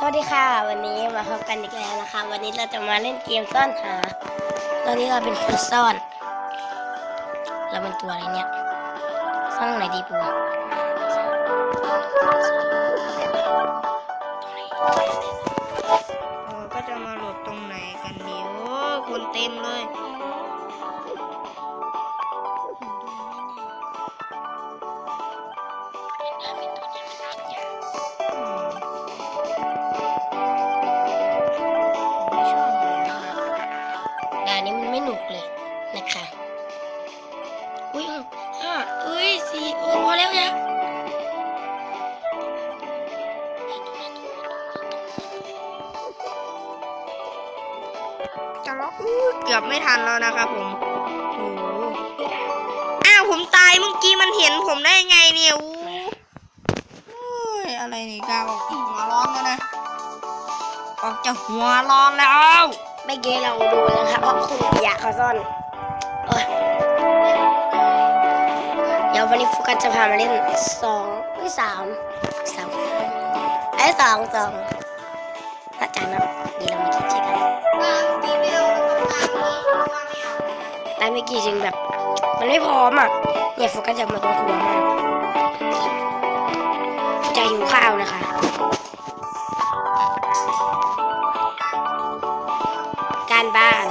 สวัสดีค่ะ วันนี้มาพบกันอีกแล้วนะคะ วันนี้เราจะมาเล่นเกมซ่อนหา ตอนนี้เราเป็นคนซ่อน เราเป็นตัวอะไรเนี่ย ซ่อนตรงไหนดีปู ห้าเอ้ยสี่โอ้ยพอแล้วยังจะล็อกอู้เกือบไม่ทันแล้วนะครับผมโอ้โหอ้าวผมตายเมื่อกี้มันเห็นผมได้ไงเนี่ยอู้โอ้ยอะไรนี่กาออกหัวร้อนแล้วนะ ออกจากหัวร้อนแล้วไม่เกเราดูนะคะเพราะคุณอยากเขาซ่อน วันนี้โฟกัสจะพามาเล่นสองไม่สามสามไอ้สองสองอาจารย์นะดีเราม่คิดเช็คกันแต่เมื่อกี้จึงแบบ มันไม่พร้อมอะเนี่ยโฟกัสอยากมาตรงครัวมากใจหิวข้าวนะคะการบ้าน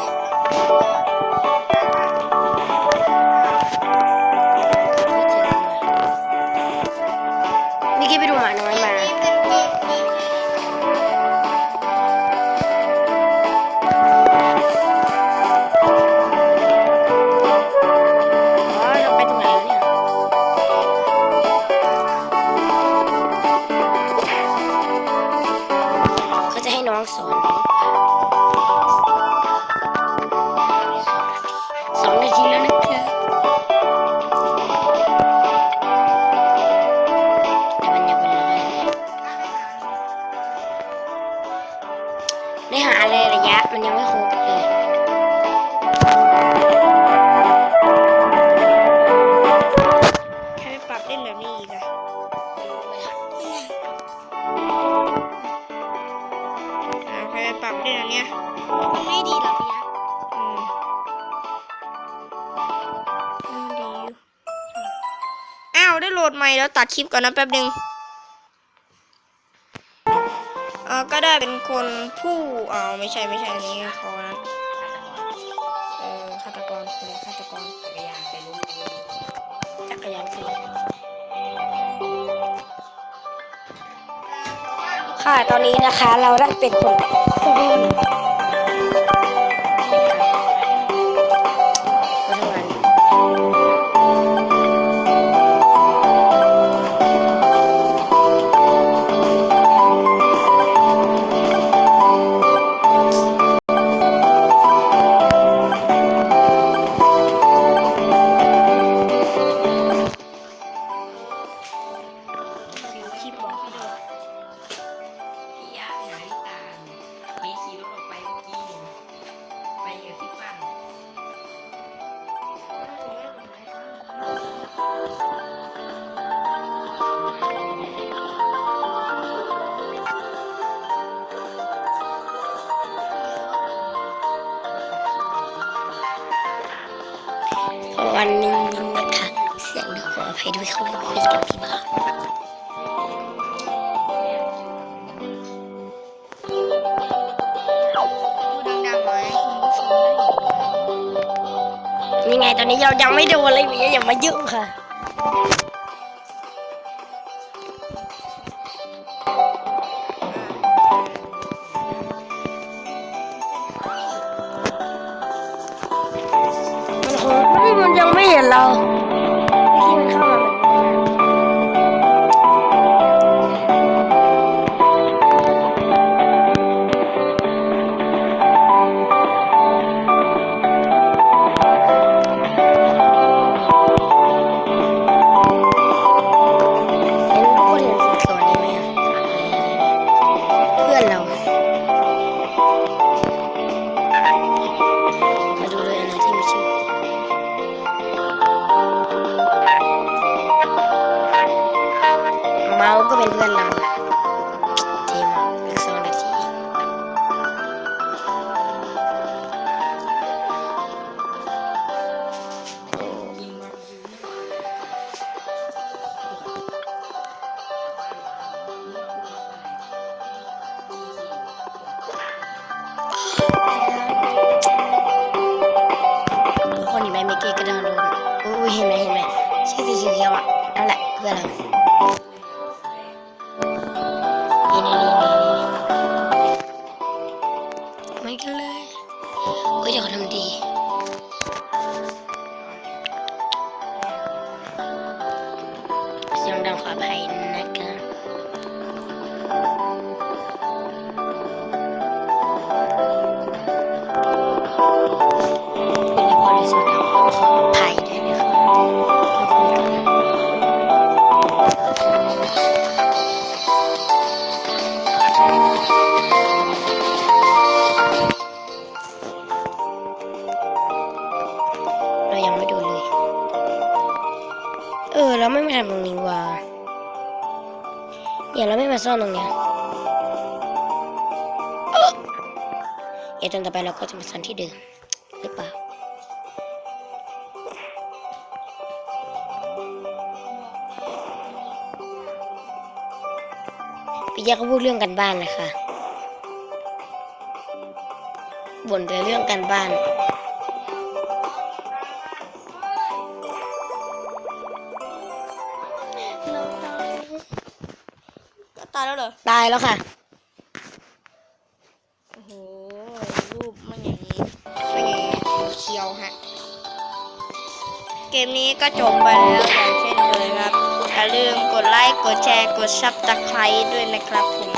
น้องสอนสองนาทีแล้วนะคะแต่มันยังเป็นร้อยได้หาอะไรระยะมันยังไม่ครบ รไปปรับเล่นอันเนี้ยไม่ดีหรอพี่ยักษ์อืมอืมดีอยู่อ้าวได้โหลดใหม่แล้วตัดคลิปก่อนนะแป๊บนึงเออก็ได้เป็นคนผู้อ๋อไม่ใช่ไม่ใช่อันนี้พอนะเออฆาตกรคนฆาตกรจักรยานคือค่ะตอนนี้นะคะเราได้เป็นคน สม วันหนึ่งนะคะเสียงขออภัยด้วยเขาคุยกับพี่บ้าพูดดังๆหน่อยให้คุณผู้ชมได้ยินนี่ไงตอนนี้เรายังไม่โดนเลยพี่อย่ามายุ่งค่ะ ยั อีกสองนาทีโอ้ยิงมาอยู่นี่ทุกคนเห็นไหมเมื่อกี้กระโดดลงอุ้ยเห็นไหมเห็นไหมใช่สีเขียวอะนั่นแหละเพื่อนเรา เออ เราไม่มาทำตรงนี้ว่ะเนี่ยเราไม่มาซ่อนตรงเนี้ยเออเดี๋ยวตอนต่อไปเราก็จะมาซ่อนที่เดิมหรือเปล่าพี่แจ๊คก็พูดเรื่องกันบ้านนะคะบ่นแต่เรื่องกันบ้าน ตายแล้วเหรอ ตายแล้วค่ะ โอ้โห รูปมันอย่างนี้เป็นอย่างนี้เขียวฮะ เกมนี้ก็จบไปแล้วอย่างเช่นเคยครับ อย่าลืมกดไลค์ กดแชร์ กดซับตะไคร้ด้วยนะครับผม